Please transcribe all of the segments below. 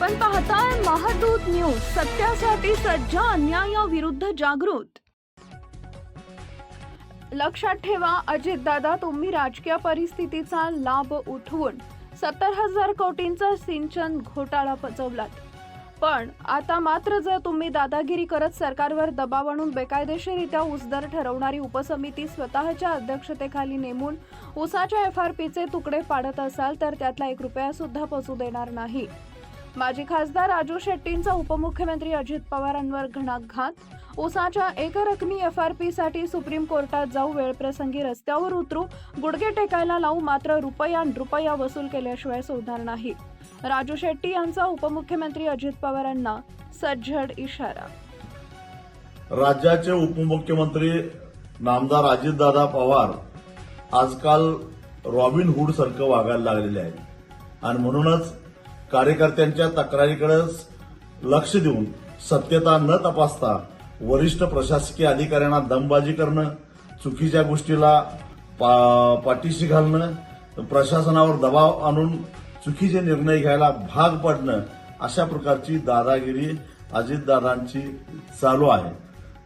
आपण पाहताय महादूत न्यूज सत्यासाठी सज्ज अन्यायाविरुद्ध जागृत. लक्षात ठेवा अजितदादा तुम्ही राजकीय परिस्थितीचा लाभ उठवून सत्तर हजार कोटींचा सिंचन घोटाळा पचवलात. पण आता मात्र जर तुम्ही दादागिरी करत सरकारवर दबाव आणून बेकायदेशीरित्या उसदर ठरवणारी उपसमिती स्वतःच्या अध्यक्षतेखाली नेमून उसाच्या एफ आर पीचे तुकडे पाडत असाल तर त्यातला एक रुपया सुद्धा पसू देणार नाही. माजी खासदार राजू शेट्टींचा उपमुख्यमंत्री अजित पवारांवर घणाघात. ऊसाच्या एकरकमी एफ आर पी साठी सुप्रीम कोर्टात जाऊ वेळप्रसंगी रस्त्यावर उतरू गुडघे टेकायला लावू मात्र रुपया रुपया वसूल केल्याशिवाय सोडणार नाही. राजू शेट्टी यांचा उपमुख्यमंत्री अजित पवारांना सज्जड इशारा. राज्याचे उपमुख्यमंत्री नामदार अजितदादा पवार आजकाल रॉबिन हुड सारखं वागायला लागलेले आहेत. आणि म्हणूनच कार्यकर्त्यांच्या तक्रारीकडे लक्ष देऊन सत्यता न तपासता वरिष्ठ प्रशासकीय अधिकाऱ्यांना दमबाजी करणं चुकीच्या गोष्टीला पा- पाठीशी घालणं प्रशासनावर दबाव आणून चुकीचे निर्णय घ्यायला भाग पडणं अशा प्रकारची दादागिरी अजितदादांची चालू आहे.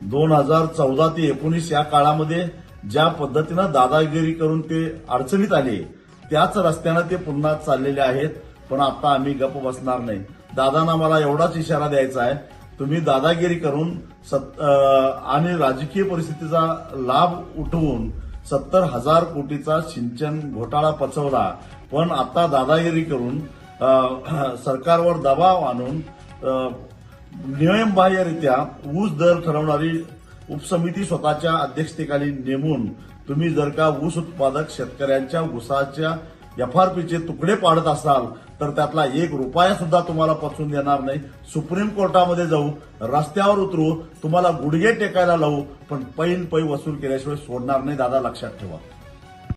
दोन हजार चौदा ते एकोणीस या काळामध्ये ज्या पद्धतीनं दादागिरी करून ते अडचणीत आले त्याच रस्त्यानं ते पुन्हा चाललेले आहेत. पण आता आम्ही गप्प बसणार नाही. दादांना मला एवढाच इशारा द्यायचा आहे. तुम्ही दादागिरी करून सत- आणि राजकीय परिस्थितीचा लाभ उठवून सत्तर हजार कोटीचा सिंचन घोटाळा पचवला. पण आता दादागिरी करून सरकारवर दबाव आणून नियमबाह्यरित्या ऊस दर ठरवणारी उपसमिती स्वतःच्या अध्यक्षतेखाली नेमून तुम्ही जर का ऊस उत्पादक शेतकऱ्यांच्या ऊसाच्या एफ आर पीचे तुकडे पाडत असाल तर त्यातला एक रुपया सुद्धा तुम्हाला पचवून देणार नाही. सुप्रीम कोर्टामध्ये जाऊ रस्त्यावर उतरू तुम्हाला गुडघे टेकायला लावू पण पैन पै वसूल केल्याशिवाय सोडणार नाही दादा लक्षात ठेवा.